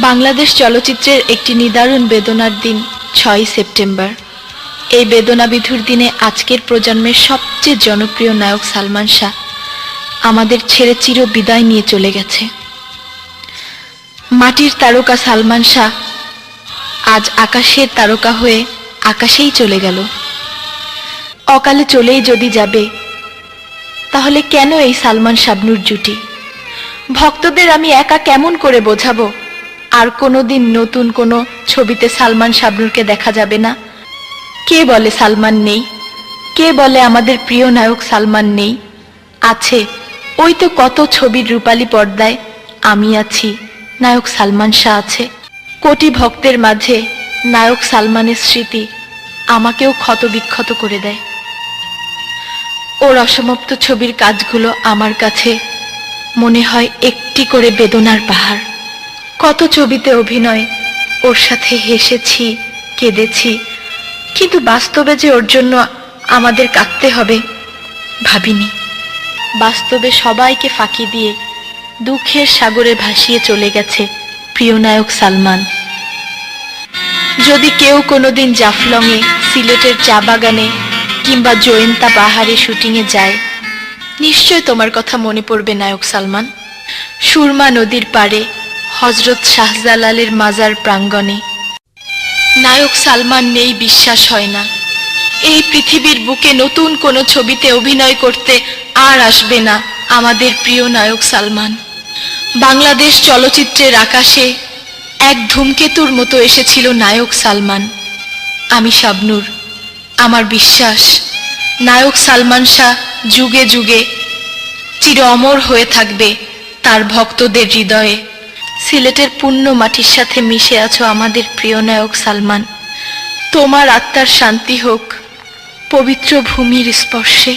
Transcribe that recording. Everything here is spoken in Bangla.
বাংলাদেশ চলচ্চিত্রের একটি নিদারুণ বেদনার দিন ছয় সেপ্টেম্বর। এই বেদনা বিধুর দিনে আজকের প্রজন্মের সবচেয়ে জনপ্রিয় নায়ক সালমান শাহ আমাদের ছেড়ে চির বিদায় নিয়ে চলে গেছে। মাটির তারকা সালমান শাহ আজ আকাশের তারকা হয়ে আকাশেই চলে গেল। অকালে চলেই যদি যাবে, তাহলে কেন এই সালমান শাবনুর জুটি? ভক্তদের আমি একা কেমন করে বোঝাবো? আর কোনোদিন নতুন কোনো ছবিতে সালমান শাবনুরকে দেখা যাবে না। কে বলে সালমান নেই? কে বলে আমাদের প্রিয় নায়ক সালমান নেই? আছে, ওই তো কত ছবির রূপালী পর্দায় আমি আছি, নায়ক সালমান শাহ আছে। কোটি ভক্তের মাঝে নায়ক সালমানের স্মৃতি আমাকেও ক্ষতবিক্ষত করে দেয়। ওর অসমাপ্ত ছবির কাজগুলো আমার কাছে মনে হয় একটি করে বেদনার পাহাড়। কত ছবিতে অভিনয়। ওর সাথে হেসেছি, কেঁদেছি, কিন্তু বাস্তবে যে ওর জন্য আমাদের কাঁদতে হবে, ভাবিনি। বাস্তবে সবাইকে ফাঁকি দিয়ে দুঃখের সাগরে ভাসিয়ে চলে গেছে প্রিয় নায়ক সালমান। যদি কেউ কোনোদিন জাফলংয়ে, সিলেটের চা বাগানে কিংবা জয়ন্তা পাহাড়ে শুটিংয়ে যায়, নিশ্চয় তোমার কথা মনে পড়বে নায়ক সালমান। সুরমা নদীর পাড়ে হজরত শাহজালালের মাজার প্রাঙ্গণে। নায়ক সালমান নেই বিশ্বাস হয় না। এই পৃথিবীর বুকে নতুন কোনো ছবিতে অভিনয় করতে আর আসবে না আমাদের প্রিয় নায়ক সালমান। বাংলাদেশ চলচ্চিত্রের আকাশে এক ধূমকেতুর মতো এসেছিল নায়ক সালমান। আমি শাবনুর, আমার বিশ্বাস, নায়ক সালমান শাহ যুগে যুগে চির অমর হয়ে থাকবে তার ভক্তদের হৃদয়ে। সিলেটের পুণ্য মাটির সাথে মিশে আছো আমাদের প্রিয় নায়ক সালমান। তোমার আত্মার শান্তি হোক, পবিত্র ভূমির স্পর্শে।